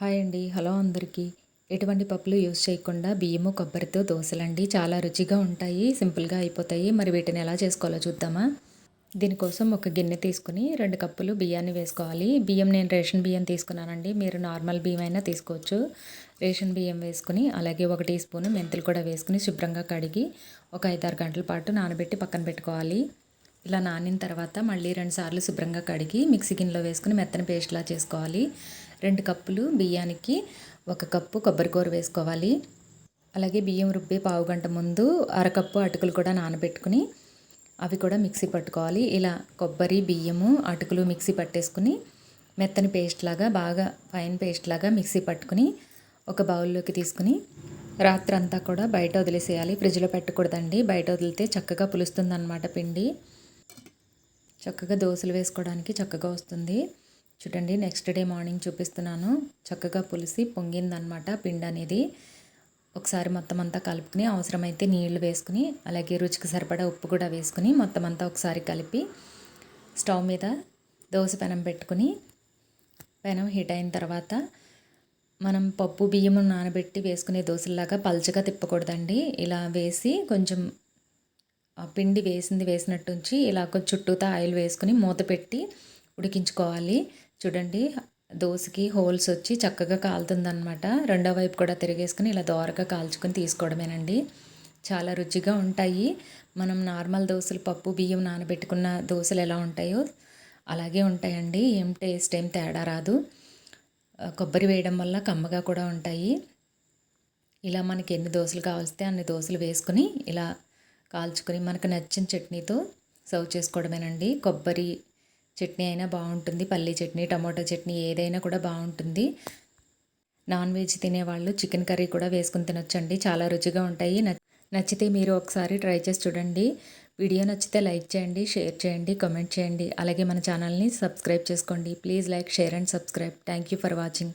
Hi అండి. Hello అందరికీ. ఎటువంటి పప్పులు యూస్ చేయకుండా బియ్యము కొబ్బరితో దోశలండి. చాలా రుచిగా ఉంటాయి సింపుల్గా అయిపోతాయి. మరి వీటిని ఎలా చేసుకోవాలో చూద్దామా? దీనికోసం ఒక గిన్నె తీసుకుని రెండు కప్పులు బియ్యాన్ని వేసుకోవాలి. బియ్యం నేను రేషన్ బియ్యం తీసుకున్నానండి. మీరు నార్మల్ బియ్యం అయినా తీసుకోవచ్చు. రేషన్ బియ్యం వేసుకుని అలాగే ఒక టీ స్పూన్ మెంతులు కూడా వేసుకుని శుభ్రంగా కడిగి ఒక ఐదారు గంటల పాటు నానబెట్టి పక్కన పెట్టుకోవాలి. ఇలా నానిన తర్వాత మళ్ళీ రెండు సార్లు శుభ్రంగా కడిగి మిక్సీ గిన్నెలో వేసుకుని మెత్తని పేస్ట్లా చేసుకోవాలి. రెండు కప్పులు బియ్యానికి ఒక కప్పు కొబ్బరికూర వేసుకోవాలి. అలాగే బియ్యం రుబ్బే పావు గంట ముందు అరకప్పు అటుకులు కూడా నానబెట్టుకుని అవి కూడా మిక్సీ పట్టుకోవాలి. ఇలా కొబ్బరి బియ్యము అటుకులు మిక్సీ పట్టేసుకుని మెత్తని పేస్ట్ లాగా బాగా ఫైన్ పేస్ట్ లాగా మిక్సీ పట్టుకుని ఒక బౌల్లోకి తీసుకుని రాత్రంతా కూడా బయట వదిలేసేయాలి. ఫ్రిడ్జ్లో పెట్టకూడదండి. బయట వదిలితే చక్కగా పులుస్తుంది అన్నమాట పిండి. చక్కగా దోశలు వేసుకోవడానికి చక్కగా వస్తుంది. చూడండి నెక్స్ట్ డే మార్నింగ్ చూపిస్తున్నాను. చక్కగా పులిసి పొంగిందనమాట పిండి అనేది. ఒకసారి మొత్తం అంతా కలుపుకుని అవసరమైతే నీళ్ళు వేసుకుని అలాగే రుచికి సరిపడా ఉప్పు కూడా వేసుకుని మొత్తం అంతా ఒకసారి కలిపి స్టవ్ మీద దోశ పెనం పెట్టుకుని పెనం హీట్ అయిన తర్వాత మనం పప్పు బియ్యం నానబెట్టి వేసుకునే దోశలాగా పల్చగా తిప్పకూడదండి. ఇలా వేసి కొంచెం పిండి వేసింది వేసినట్టు ఉంచి ఇలా కొంచెం చుట్టూతా ఆయిల్ వేసుకుని మూత పెట్టి ఉడికించుకోవాలి. చూడండి దోశకి హోల్స్ వచ్చి చక్కగా కాలుతుందనమాట రెండో వైపు కూడా తిరిగేసుకుని ఇలా దోరగా కాల్చుకొని తీసుకోవడమేనండి. చాలా రుచిగా ఉంటాయి. మనం నార్మల్ దోశలు పప్పు బియ్యం నానబెట్టుకున్న దోశలు ఎలా ఉంటాయో అలాగే ఉంటాయండి. ఏం టేస్ట్ ఏం తేడా రాదు. కొబ్బరి వేయడం వల్ల కమ్మగా కూడా ఉంటాయి. ఇలా మనకి ఎన్ని దోశలు కావలిస్తే అన్ని దోశలు వేసుకుని ఇలా కాల్చుకొని మనకు నచ్చిన చట్నీతో సర్వ్ చేసుకోవడమేనండి. కొబ్బరి చట్నీ అయినా బాగుంటుంది. పల్లీ చట్నీ టమాటో చట్నీ ఏదైనా కూడా బాగుంటుంది. నాన్ వెజ్ తినేవాళ్ళు చికెన్ కర్రీ కూడా వేసుకుని తినొచ్చండి. చాలా రుచిగా ఉంటాయి. నచ్చితే మీరు ఒకసారి ట్రై చేసి చూడండి. వీడియో నచ్చితే లైక్ చేయండి షేర్ చేయండి కామెంట్ చేయండి. అలాగే మన ఛానల్ని సబ్స్క్రైబ్ చేసుకోండి. Please like share and subscribe. Thank you for watching.